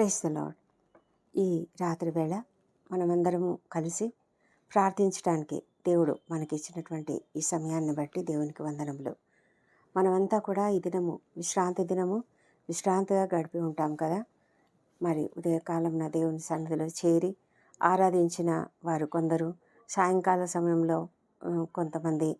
Price the lord ఈ రాత్రి వేళ మనమందరము కలిసి ప్రార్థించడానికి దేవుడు మనకిచ్చినటువంటి ఈ సమయాన్ని బట్టి దేవునికి వందనములు. మనమంతా కూడా ఈ దినము విశ్రాంతి దినము విశ్రాంతిగా గడిపి ఉంటాం కదా. మరి ఉదయకాలం దేవుని సన్నిధిలో చేరి ఆరాధించిన వారు కొందరు సాయంకాల సమయంలో కొంతమంది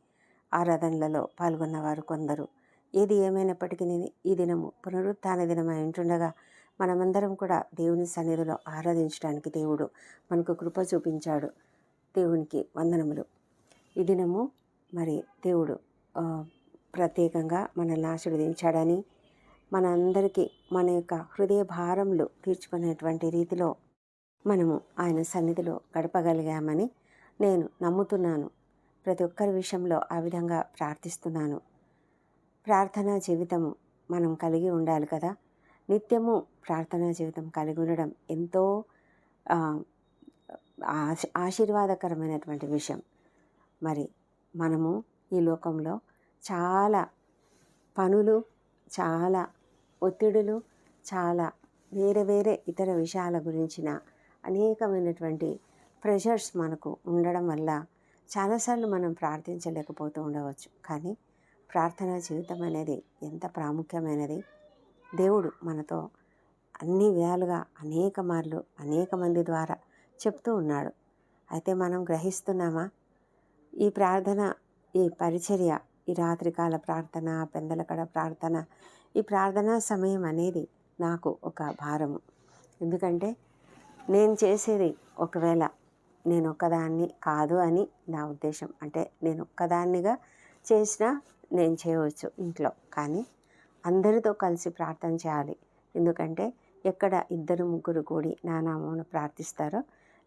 ఆరాధనలలో పాల్గొన్న వారు కొందరు. ఏది ఏమైనప్పటికీ ఈ దినము పునరుత్థాన దినమై ఉంటుండగా మనమందరం కూడా దేవుని సన్నిధిలో ఆరాధించడానికి దేవుడు మనకు కృప చూపించాడు. దేవునికి వందనములు. ఈ దినము మరి దేవుడు ప్రత్యేకంగా మనల్ని ఆశీర్వదించాడని మన అందరికీ మన యొక్క హృదయ భారములు తీర్చుకునేటువంటి రీతిలో మనము ఆయన సన్నిధిలో గడపగలిగామని నేను నమ్ముతున్నాను. ప్రతి ఒక్కరి విషయంలో ఆ విధంగా ప్రార్థిస్తున్నాను. ప్రార్థనా జీవితము మనం కలిగి ఉండాలి కదా. నిత్యము ప్రార్థనా జీవితం కలిగి ఉండడం ఎంతో ఆశ ఆశీర్వాదకరమైనటువంటి విషయం. మరి మనము ఈ లోకంలో చాలా పనులు చాలా ఒత్తిడులు చాలా వేరే వేరే ఇతర విషయాల గురించిన అనేకమైనటువంటి ప్రెషర్స్ మనకు ఉండడం వల్ల చాలాసార్లు మనం ప్రార్థించలేకపోతూ ఉండవచ్చు. కానీ ప్రార్థనా జీవితం అనేది ఎంత ప్రాముఖ్యమైనది దేవుడు మనతో అన్ని విధాలుగా అనేక మార్లు అనేక మంది ద్వారా చెప్తూ ఉన్నాడు. అయితే మనం గ్రహిస్తున్నామా? ఈ ప్రార్థన ఈ పరిచర్య ఈ రాత్రికాల ప్రార్థన పెందలకడ ప్రార్థన ఈ ప్రార్థనా సమయం అనేది నాకు ఒక భారము. ఎందుకంటే నేను చేసేది ఒకవేళ నేను ఒక్కదాన్ని కాదు అని నా ఉద్దేశం. అంటే నేను ఒక్కదాన్నిగా చేసినా నేను చేయవచ్చు ఇంట్లో. కానీ అందరితో కలిసి ప్రార్థన చేయాలి. ఎందుకంటే ఎక్కడ ఇద్దరు ముగ్గురు కూడి నా నామమును ప్రార్థిస్తారో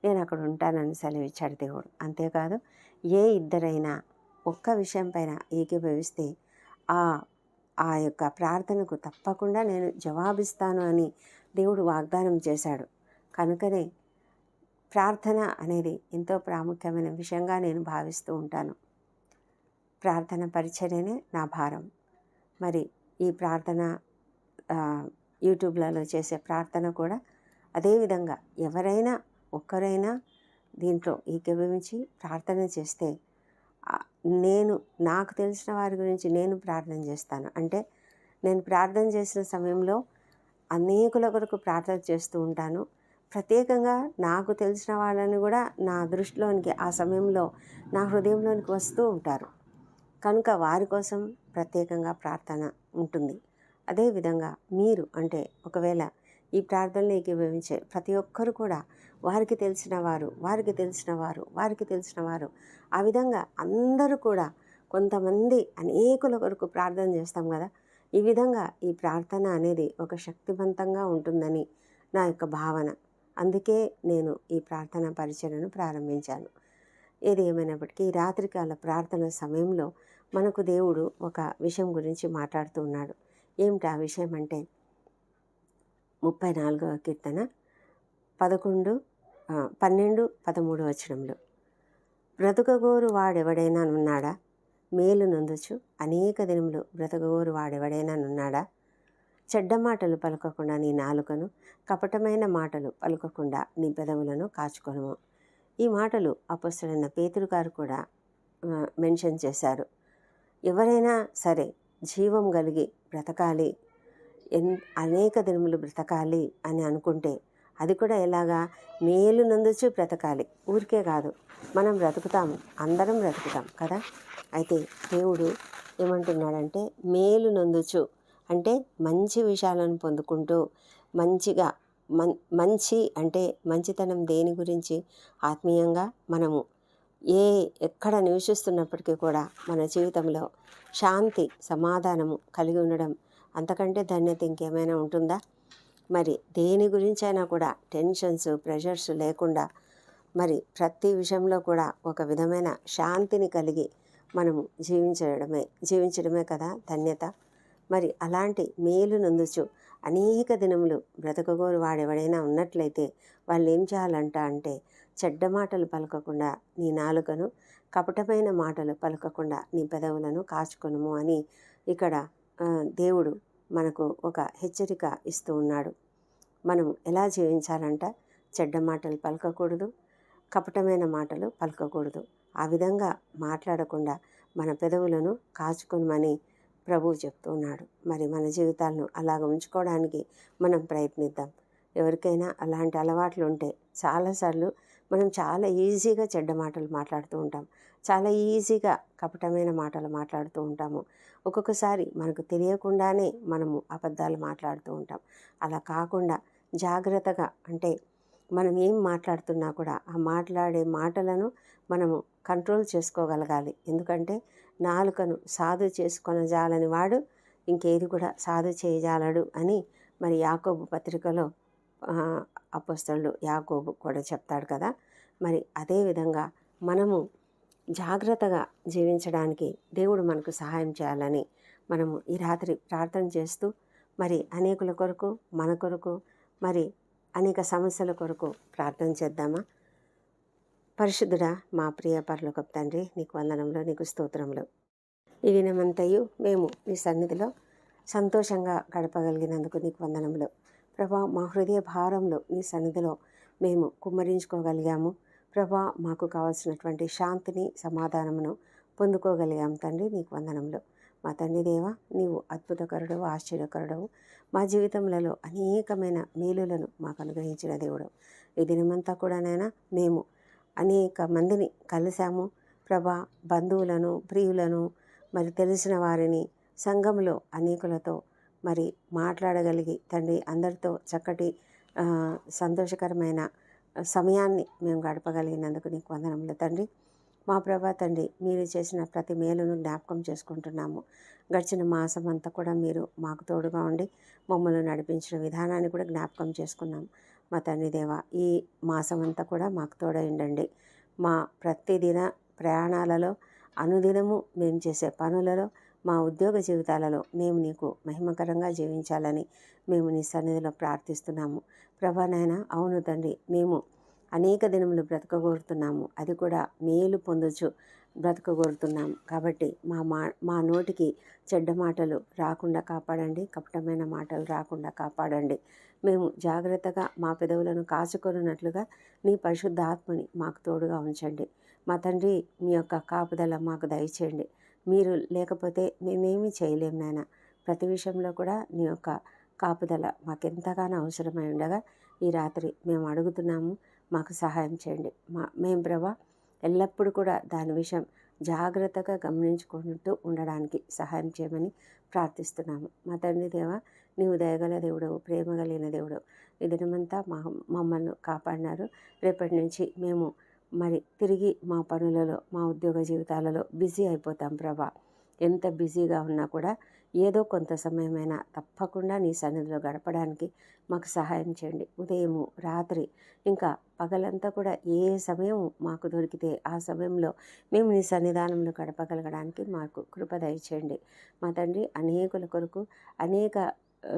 నేను అక్కడ ఉంటానని సెలవిచ్చాడు దేవుడు. అంతేకాదు ఏ ఇద్దరైనా ఒక్క విషయం పైన ఏకీభవిస్తే ఆ ఆ యొక్క ప్రార్థనకు తప్పకుండా నేను జవాబిస్తాను అని దేవుడు వాగ్దానం చేశాడు. కనుకనే ప్రార్థన అనేది ఎంతో ప్రాముఖ్యమైన విషయంగా నేను భావిస్తూ ఉంటాను. ప్రార్థన పరిచర్యనే నా భారం. మరి ఈ ప్రార్థన యూట్యూబ్లలో చేసే ప్రార్థన కూడా అదేవిధంగా ఎవరైనా ఒక్కరైనా దీంట్లో ఏకీభవించి ప్రార్థన చేస్తే నేను నాకు తెలిసిన వారి గురించి నేను ప్రార్థన చేస్తాను. అంటే నేను ప్రార్థన చేసిన సమయంలో అనేకుల కొరకు ప్రార్థన చేస్తూ ఉంటాను. ప్రత్యేకంగా నాకు తెలిసిన వాళ్ళని కూడా నా దృష్టిలోనికి ఆ సమయంలో నా హృదయంలోనికి వస్తూ ఉంటారు. కనుక వారి కోసం ప్రత్యేకంగా ప్రార్థన ఉంటుంది. అదేవిధంగా మీరు అంటే ఒకవేళ ఈ ప్రార్థనలు ఏకీభవించే ప్రతి ఒక్కరు కూడా వారికి తెలిసిన వారు వారికి తెలిసిన వారు వారికి తెలిసిన వారు ఆ విధంగా అందరూ కూడా కొంతమంది అనేకుల కొరకు ప్రార్థన చేస్తాం కదా. ఈ విధంగా ఈ ప్రార్థన అనేది ఒక శక్తివంతంగా ఉంటుందని నా యొక్క భావన. అందుకే నేను ఈ ప్రార్థన పరిచయను ప్రారంభించాను. ఏది ఏమైనప్పటికీ రాత్రికాల ప్రార్థన సమయంలో మనకు దేవుడు ఒక విషయం గురించి మాట్లాడుతూ ఉన్నాడు. ఏమిటి ఆ విషయం అంటే ముప్పై నాలుగవ కీర్తన పదకొండు పన్నెండు పదమూడు వచనంలో. బ్రతుకగోరు వాడెవడైనా నున్నాడా? మేలు నొందుచు. అనేక దినములు బ్రతకగోరు వాడెవడైనా నున్నాడా? చెడ్డ మాటలు పలకకుండా నీ నాలుకను కపటమైన మాటలు పలకకుండా నీ పెదవులను కాచుకొనుము. ఈ మాటలు అపస్తుడైన పేతురు గారు కూడా మెన్షన్ చేశారు. ఎవరైనా సరే జీవం కలిగి బ్రతకాలి. ఎన్ అనేక దినములు బ్రతకాలి అని అనుకుంటే అది కూడా ఎలాగా? మేలు నందుచు బ్రతకాలి. ఊరికే కాదు. మనం బ్రతుకుతాము అందరం బ్రతుకుతాం కదా? అయితే దేవుడు ఏమంటున్నాడంటే మేలు నందుచు. అంటే మంచి విషయాలను పొందుకుంటూ మంచిగా మన్ మంచి అంటే మంచితనం దేని గురించి? ఆత్మీయంగా మనము ఏ ఎక్కడ నివసిస్తున్నప్పటికీ కూడా మన జీవితంలో శాంతి సమాధానము కలిగి ఉండడం అంతకంటే ధన్యత ఇంకేమైనా ఉంటుందా? మరి దేని గురించైనా కూడా టెన్షన్స్ ప్రెషర్స్ లేకుండా మరి ప్రతి విషయంలో కూడా ఒక విధమైన శాంతిని కలిగి మనము జీవించడమే జీవించడమే కదా ధన్యత. మరి అలాంటి మేలు నందుచు అనేక దినములు బ్రతకగోరు వాడెవడైనా ఉన్నట్లయితే వాళ్ళు ఏం చేయాలంట అంటే చెడ్డ మాటలు పలకకుండా నీ నాలుకను కపటమైన మాటలు పలకకుండా నీ పెదవులను కాచుకొనుము అని ఇక్కడ దేవుడు మనకు ఒక హెచ్చరిక ఇస్తూ ఉన్నాడు. మనం ఎలా జీవించాలంట? చెడ్డ మాటలు పలకకూడదు కపటమైన మాటలు పలకకూడదు. ఆ విధంగా మాట్లాడకుండా మన పెదవులను కాచుకొనమని ప్రభువు చెప్తున్నాడు మరి మన జీవితాలను అలాగ ఉంచుకోవడానికి మనం ప్రయత్నిద్దాం. ఎవరికైనా అలాంటి అలవాట్లు ఉంటే చాలాసార్లు మనం చాలా ఈజీగా చెడ్డ మాటలు మాట్లాడుతూ ఉంటాం. చాలా ఈజీగా కపటమైన మాటలు మాట్లాడుతూ ఉంటాము. ఒక్కొక్కసారి మనకు తెలియకుండానే మనము అబద్ధాలు మాట్లాడుతూ ఉంటాం. అలా కాకుండా జాగ్రత్తగా అంటే మనం ఏం మాట్లాడుతున్నా కూడా ఆ మాట్లాడే మాటలను మనము కంట్రోల్ చేసుకోగలగాలి. ఎందుకంటే నాలుకను సాధు చేసుకొనజాలని వాడు ఇంకేది కూడా సాధు చేయజాలడు అని మరి యాకోబు పత్రికలో అపస్తుడు యాకోబు కూడా చెప్తాడు కదా. మరి అదేవిధంగా మనము జాగ్రత్తగా జీవించడానికి దేవుడు మనకు సహాయం చేయాలని మనము ఈ రాత్రి ప్రార్థన చేస్తూ మరి అనేకుల కొరకు మన కొరకు మరి అనేక సమస్యల కొరకు ప్రార్థన చేద్దామా? పరిశుద్ధుడా మా ప్రియ పరలోకపు తండ్రి నీకు వందనంలో నీకు స్తోత్రంలో ఈ దినమంతయు మేము నీ సన్నిధిలో సంతోషంగా గడపగలిగినందుకు నీకు వందనంలో ప్రభా మా హృదయ భారంలో నీ సన్నిధిలో మేము కుమ్మరించుకోగలిగాము. ప్రభా మాకు కావలసినటువంటి శాంతిని సమాధానమును పొందుకోగలిగాం తండ్రి నీకు వందనంలో మా తండ్రి దేవ నీవు అద్భుతకరుడవు ఆశ్చర్యకరుడవు. మా జీవితంలో అనేకమైన మేలులను మాకు అనుగ్రహించిన దేవుడు. ఈ దినమంతా కూడానైనా మేము అనేక మందిని కలిశాము. ప్రభా బంధువులను ప్రియులను మరి తెలిసిన వారిని సంఘంలో అనేకులతో మరి మాట్లాడగలిగి తండ్రి అందరితో చక్కటి సంతోషకరమైన సమయాన్ని మేము గడపగలిగినందుకు నీకు వందనములు. తండ్రి మా ప్రభా తండ్రి మీరు చేసిన ప్రతి మేలును జ్ఞాపకం చేసుకుంటున్నాము. గడిచిన మాసం అంతా కూడా మీరు మాకు తోడుగా ఉండి మమ్మల్ని నడిపించిన విధానాన్ని కూడా జ్ఞాపకం చేసుకున్నాం మా తండ్రి దేవ ఈ మాసం అంతా కూడా మాకు తోడైండండి. మా ప్రతిదిన ప్రయాణాలలో అనుదినము మేము చేసే పనులలో మా ఉద్యోగ జీవితాలలో మేము నీకు మహిమకరంగా జీవించాలని మేము నీ సన్నిధిలో ప్రార్థిస్తున్నాము. ప్రభానైనా అవును తండ్రి మేము అనేక దినములు బ్రతకగోరుతున్నాము. అది కూడా మేలు పొందొచ్చు బ్రతకగోరుతున్నాం కాబట్టి మా మా మా నోటికి చెడ్డ మాటలు రాకుండా కాపాడండి కపటమైన మాటలు రాకుండా కాపాడండి. మేము జాగ్రత్తగా మా పెదవులను కాచుకొనున్నట్లుగా నీ పరిశుద్ధ ఆత్మని మాకు తోడుగా ఉంచండి. మా తండ్రి మీ యొక్క కాపుదల మాకు దయచేయండి. మీరు లేకపోతే మేమేమీ చేయలేము నాయన ప్రతి విషయంలో కూడా నీ యొక్క కాపుదల మాకెంతగానో అవసరమై ఉండగా ఈ రాత్రి మేము అడుగుతున్నాము మాకు సహాయం చేయండి. మా మేము ప్రభా ఎల్లప్పుడూ కూడా దాని విషయం జాగ్రత్తగా గమనించుకుంటూ ఉండడానికి సహాయం చేయమని ప్రార్థిస్తున్నాము. మా తండ్రి దేవ నీవు దయగల దేవుడు ప్రేమ కలిగిన దేవుడు ఈ దినమంతా మా మమ్మల్ని కాపాడినారు. రేపటి నుంచి మేము మరి తిరిగి మా పనులలో మా ఉద్యోగ జీవితాలలో బిజీ అయిపోతాం ప్రభా. ఎంత బిజీగా ఉన్నా కూడా ఏదో కొంత సమయమైనా తప్పకుండా నీ సన్నిధిలో గడపడానికి మాకు సహాయం చేయండి. ఉదయము రాత్రి ఇంకా పగలంతా కూడా ఏ సమయం మాకు దొరికితే ఆ సమయంలో మేము నీ సన్నిధానంలో గడపగలగడానికి మాకు కృప దయచేయండి. మా తండ్రి అనేకుల కొరకు అనేక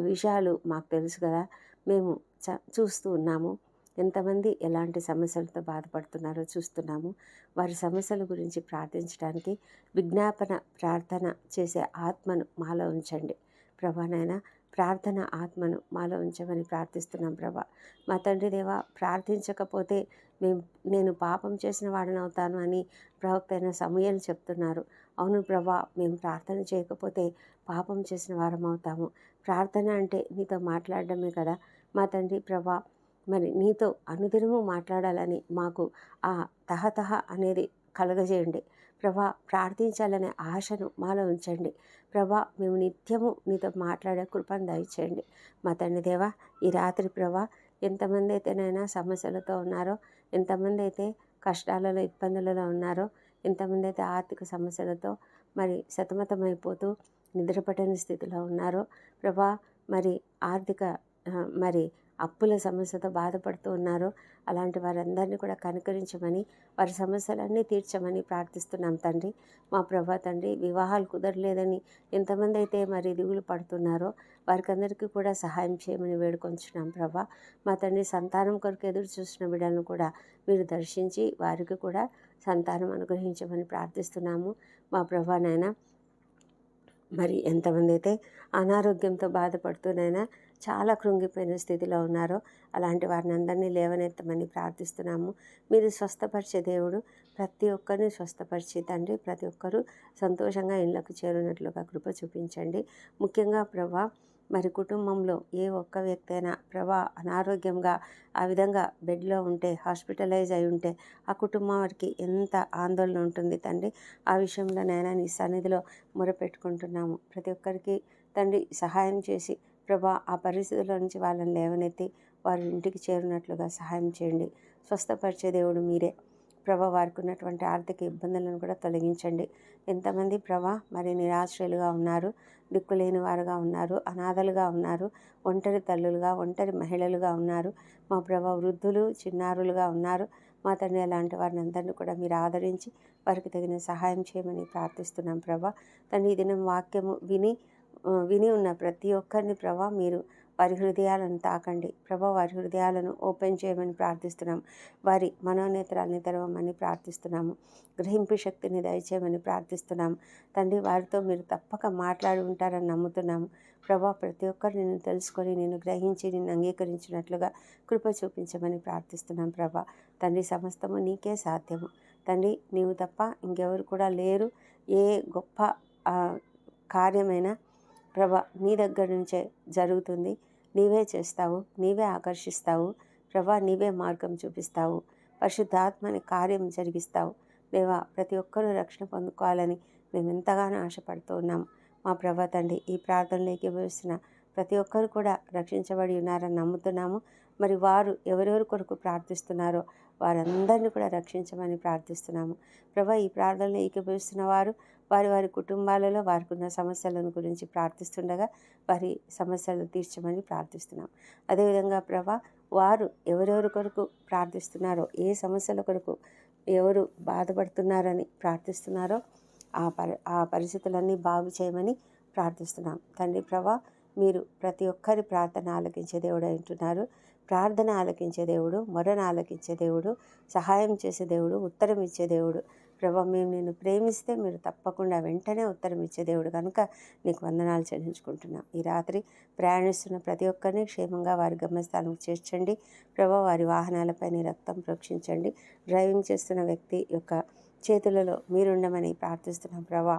విషయాలు మాకు తెలుసు కదా. మేము చ చూస్తూ ఉన్నాము. ఎంతమంది ఎలాంటి సమస్యలతో బాధపడుతున్నారో చూస్తున్నాము. వారి సమస్యల గురించి ప్రార్థించడానికి విజ్ఞాపన ప్రార్థన చేసే ఆత్మను మాలో ఉంచండి. ప్రభానైనా ప్రార్థన ఆత్మను మాలో ఉంచమని ప్రార్థిస్తున్నాం ప్రభా. మా తండ్రి దేవ ప్రార్థించకపోతే మేము నేను పాపం చేసిన వాడిని అవుతాను అని ప్రవక్త అయిన సమయాలు చెప్తున్నారు. అవును ప్రభా మేము ప్రార్థన చేయకపోతే పాపం చేసిన వారం అవుతాము ప్రార్థన అంటే నీతో మాట్లాడడమే కదా. మా తండ్రి ప్రభా మరి నీతో అనుదినము మాట్లాడాలని మాకు ఆ తహతహ అనేది కలగజేయండి. ప్రభా ప్రార్థించాలనే ఆశను మాలో ఉంచండి. ప్రభా మేము నిత్యము నీతో మాట్లాడే కృపను దయచేయండి. మా తండ్రి దేవా ఈ రాత్రి ప్రభా ఎంతమంది అయితేనైనా సమస్యలతో ఉన్నారో ఎంతమంది అయితే కష్టాలలో ఇబ్బందులలో ఉన్నారో ఎంతమంది అయితే ఆర్థిక సమస్యలతో మరి సతమతమైపోతూ నిద్రపట్టని స్థితిలో ఉన్నారో ప్రభా మరి ఆర్థిక మరి అప్పుల సమస్యతో బాధపడుతూ ఉన్నారో అలాంటి వారందరినీ కూడా కనుకరించమని వారి సమస్యలన్నీ తీర్చమని ప్రార్థిస్తున్నాం తండ్రి. మా ప్రభా తండ్రి వివాహాలు కుదరలేదని ఎంతమంది అయితే మరి దిగులు పడుతున్నారో వారికి అందరికీ కూడా సహాయం చేయమని వేడుకొంచున్నాం ప్రభా. మా తండ్రి సంతానం కొరకు ఎదురు చూసిన బిడ్డలను కూడా మీరు దర్శించి వారికి కూడా సంతానం అనుగ్రహించమని ప్రార్థిస్తున్నాము. మా ప్రభానైనా మరి ఎంతమంది అయితే అనారోగ్యంతో బాధపడుతూనైనా చాలా కృంగిపోయిన స్థితిలో ఉన్నారో. అలాంటి వారిని అందరినీ లేవనెత్తమని ప్రార్థిస్తున్నాము. మీరు స్వస్థపరిచే దేవుడు ప్రతి ఒక్కరిని స్వస్థపరిచి తండ్రి ప్రతి ఒక్కరూ సంతోషంగా ఇళ్ళకు చేరినట్లుగా కృప చూపించండి. ముఖ్యంగా ప్రభా మరి కుటుంబంలో ఏ ఒక్క వ్యక్తి అయినా ప్రభా అనారోగ్యంగా ఆ విధంగా బెడ్లో ఉంటే హాస్పిటలైజ్ అయి ఉంటే ఆ కుటుంబం వారికి ఎంత ఆందోళన ఉంటుంది తండ్రి. ఆ విషయంలో నైనా నీ సన్నిధిలో మొరపెట్టుకుంటున్నాము. ప్రతి ఒక్కరికి తండ్రి సహాయం చేసి ప్రభా ఆ పరిస్థితుల నుంచి వాళ్ళని లేవనెత్తి వారి ఇంటికి చేరినట్లుగా సహాయం చేయండి. స్వస్థపరిచే దేవుడు మీరే. ప్రభా వారికి ఉన్నటువంటి ఆర్థిక ఇబ్బందులను కూడా తొలగించండి. ఎంతమంది ప్రభా మరి నిరాశ్రయులుగా ఉన్నారు దిక్కులేని వారుగా ఉన్నారు అనాథలుగా ఉన్నారు ఒంటరి తల్లులుగా ఒంటరి మహిళలుగా ఉన్నారు మా ప్రభా వృద్ధులు చిన్నారులుగా ఉన్నారు మా తండ్రి అలాంటి వారిని అందరినీ కూడా మీరు ఆదరించి వారికి తగిన సహాయం చేయమని ప్రార్థిస్తున్నాం ప్రభా. తండ్రి ఈ దినం వాక్యము విని విని ఉన్న ప్రతి ఒక్కరిని ప్రభా మీరు వారి హృదయాలను తాకండి. ప్రభా వారి హృదయాలను ఓపెన్ చేయమని ప్రార్థిస్తున్నాం. వారి మనోనేత్రాలని తెరవమని ప్రార్థిస్తున్నాము. గ్రహింపు శక్తిని దయచేయమని ప్రార్థిస్తున్నాము తండ్రి వారితో మీరు తప్పక మాట్లాడి ఉంటారని నమ్ముతున్నాము ప్రభా ప్రతి ఒక్కరు నిన్ను తెలుసుకొని నేను గ్రహించి నిన్ను అంగీకరించినట్లుగా కృప చూపించమని ప్రార్థిస్తున్నాం ప్రభా. తండ్రి సమస్తము నీకే సాధ్యము. తండ్రి నీవు తప్ప ఇంకెవరు కూడా లేరు. ఏ గొప్ప కార్యమైనా ప్రభా నీ దగ్గర నుంచే జరుగుతుంది. నీవే చేస్తావు నీవే ఆకర్షిస్తావు. ప్రభా నీవే మార్గం చూపిస్తావు. పరిశుద్ధాత్మని కార్యం జరిగిస్తావు. దేవా ప్రతి ఒక్కరూ రక్షణ పొందుకోవాలని మేము ఎంతగానో ఆశపడుతూ మా ప్రభా తండ్రి ఈ ప్రార్థనలోకి వేసిన ప్రతి ఒక్కరు కూడా రక్షించబడి ఉన్నారని నమ్ముతున్నాము. మరి వారు ఎవరెవరి కొరకు ప్రార్థిస్తున్నారో వారందరినీ కూడా రక్షించమని ప్రార్థిస్తున్నాము. ప్రభా ఈ ప్రార్థనలు ఏకీభవిస్తున్న వారు వారి వారి కుటుంబాలలో వారికి ఉన్న సమస్యలను గురించి ప్రార్థిస్తుండగా వారి సమస్యలు తీర్చమని ప్రార్థిస్తున్నాం అదేవిధంగా ప్రభా వారు ఎవరెవరి కొరకు ప్రార్థిస్తున్నారో ఏ సమస్యల కొరకు ఎవరు బాధపడుతున్నారని ప్రార్థిస్తున్నారో ఆ పరి ఆ పరిస్థితులన్నీ బాగు చేయమని ప్రార్థిస్తున్నాం తండ్రి ప్రభా మీరు ప్రతి ఒక్కరి ప్రార్థన ఆలకించే దేవుడు అంటున్నారు ప్రార్థన ఆలకించే దేవుడు మొరను ఆలకించే దేవుడు సహాయం చేసే దేవుడు ఉత్తరం ఇచ్చే దేవుడు. ప్రభా మేము నిన్ను ప్రేమిస్తే మీరు తప్పకుండా వెంటనే ఉత్తరం ఇచ్చే దేవుడు కనుక నీకు వందనాలు చెల్లించుకుంటున్నాం. ఈ రాత్రి ప్రయాణిస్తున్న ప్రతి ఒక్కరిని క్షేమంగా వారి గమ్యస్థానం చేర్చండి. ప్రభా వారి వాహనాలపై నీ రక్తం ప్రోక్షించండి. డ్రైవింగ్ చేస్తున్న వ్యక్తి యొక్క చేతులలో మీరుండమని ప్రార్థిస్తున్నాం. ప్రభా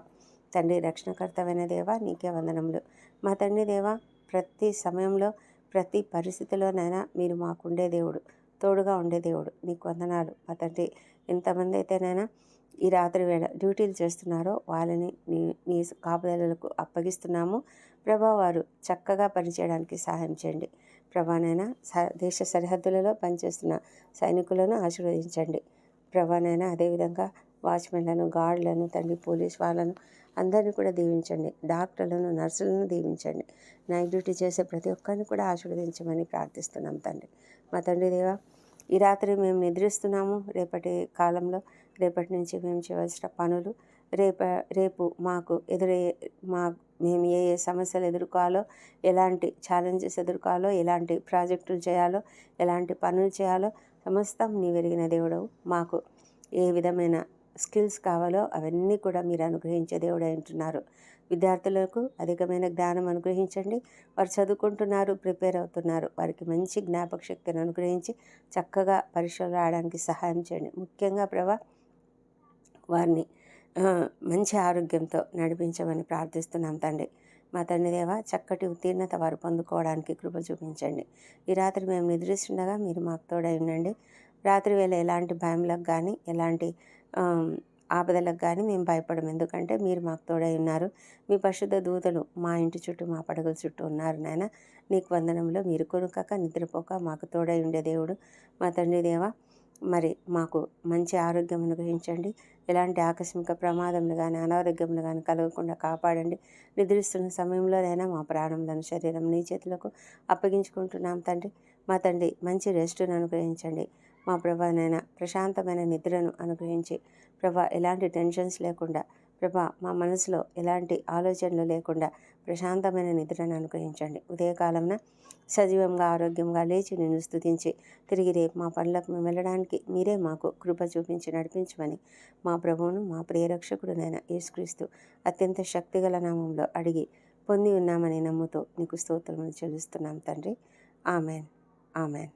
తండ్రి రక్షణకర్తమైన దేవా నీకే వందనములు. మా తండ్రి దేవా ప్రతి సమయంలో ప్రతి పరిస్థితిలోనైనా మీరు మాకుండే దేవుడు తోడుగా ఉండే దేవుడు. నీకు వందనాలు. మా తండ్రి ఎంతమంది అయితేనైనా ఈ రాత్రి వేళ డ్యూటీలు చేస్తున్నారో వాళ్ళని నీ నీ కాపుదలకు అప్పగిస్తున్నాము. ప్రభా వారు చక్కగా పనిచేయడానికి సహాయం చేయండి. ప్రభానైనా స దేశ సరిహద్దులలో పనిచేస్తున్న సైనికులను ఆశీర్వదించండి. ప్రభానైనా అదేవిధంగా వాచ్మెన్లను గార్డులను తండ్రి పోలీస్ వాళ్ళను అందరినీ కూడా దీవించండి. డాక్టర్లను నర్సులను దీవించండి. నైట్ డ్యూటీ చేసే ప్రతి ఒక్కరిని కూడా ఆశీర్వదించమని ప్రార్థిస్తున్నాం తండ్రి. మా తండ్రి దేవా ఈ రాత్రి మేము నిద్రిస్తున్నాము. రేపటి కాలంలో రేపటి నుంచి మేము చేయవలసిన పనులు రేప రేపు మాకు ఎదురయ్యే మా మేము ఏ ఏ సమస్యలు ఎదుర్కోవాలో ఎలాంటి ఛాలెంజెస్ ఎదుర్కోవాలో ఎలాంటి ప్రాజెక్టులు చేయాలో ఎలాంటి పనులు చేయాలో సమస్తం నీ పెరిగిన దేవుడవు. మాకు ఏ విధమైన స్కిల్స్ కావాలో అవన్నీ కూడా మీరు అనుగ్రహించే దేవుడు అంటున్నారు విద్యార్థులకు అధికమైన జ్ఞానం అనుగ్రహించండి. వారు చదువుకుంటున్నారు ప్రిపేర్ అవుతున్నారు. వారికి మంచి జ్ఞాపక శక్తిని అనుగ్రహించి చక్కగా పరీక్షలు రాయడానికి సహాయం చేయండి. ముఖ్యంగా ప్రభా వారిని మంచి ఆరోగ్యంతో నడిపించమని ప్రార్థిస్తున్నాం తండ్రి. మా తండ్రి దేవ చక్కటి ఉత్తీర్ణత వారు పొందుకోవడానికి కృప చూపించండి. ఈ రాత్రి మేము నిద్రిస్తుండగా మీరు మాకు తోడై ఉండండి. రాత్రి వేళ ఎలాంటి భయంలకు కానీ ఎలాంటి ఆపదలకు కానీ మేము భయపడము. ఎందుకంటే మీరు మాకు తోడై ఉన్నారు. మీ పరిశుద్ధ దూతలు మా ఇంటి చుట్టూ మా పడగల చుట్టూ ఉన్నారు నాయన. నీకు వందనంలో మీరు కొనుక్కక నిద్రపోక మాకు తోడై ఉండే దేవుడు మా తండ్రి దేవ. మరి మాకు మంచి ఆరోగ్యం అనుగ్రహించండి. ఎలాంటి ఆకస్మిక ప్రమాదములు కానీ అనారోగ్యములు కానీ కలగకుండా కాపాడండి. నిద్రిస్తున్న సమయంలోనైనా మా ప్రాణములను శరీరం నీ చేతులకు అప్పగించుకుంటున్నాం తండ్రి. మా తండ్రి మంచి రెస్ట్ను అనుగ్రహించండి. మా ప్రభానైనా ప్రశాంతమైన నిద్రను అనుగ్రహించి ప్రభా ఎలాంటి టెన్షన్స్ లేకుండా ప్రభా మా మనసులో ఎలాంటి ఆలోచనలు లేకుండా ప్రశాంతమైన నిద్రను అనుగ్రహించండి. ఉదయకాలంన సజీవంగా ఆరోగ్యంగా లేచి నిన్ను స్తుతించి తిరిగి రేపు మా పనులకు మేము వెళ్ళడానికి మీరే మాకు కృప చూపించి నడిపించమని మా ప్రభువును మా ప్రియరక్షకుడునైన యేసుక్రీస్తు అత్యంత శక్తిగల నామంలో అడిగి పొంది ఉన్నామని నమ్ముతూ నీకు స్తోత్రములు చెల్లిస్తున్నాం తండ్రి. ఆమెన్. ఆమెన్.